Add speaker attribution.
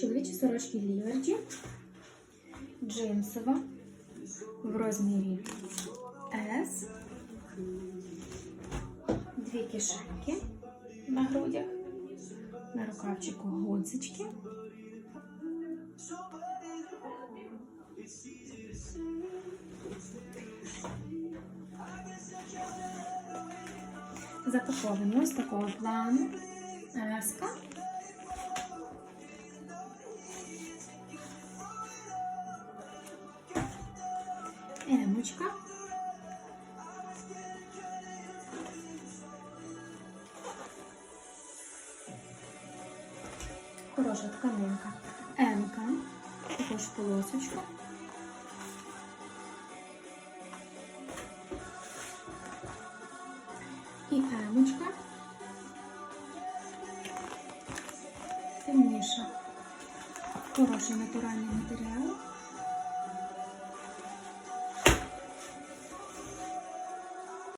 Speaker 1: Чоловічі сорочки Ліверді, джинсова в розмірі S. Дві кишеньки на грудях, на рукавчику гудзички. Запаковані ось такого плану. Еска. Емочка. Хороша тканинка. Емка. Також полосочка. І емочка. Темніша. Хороший натуральний матеріал.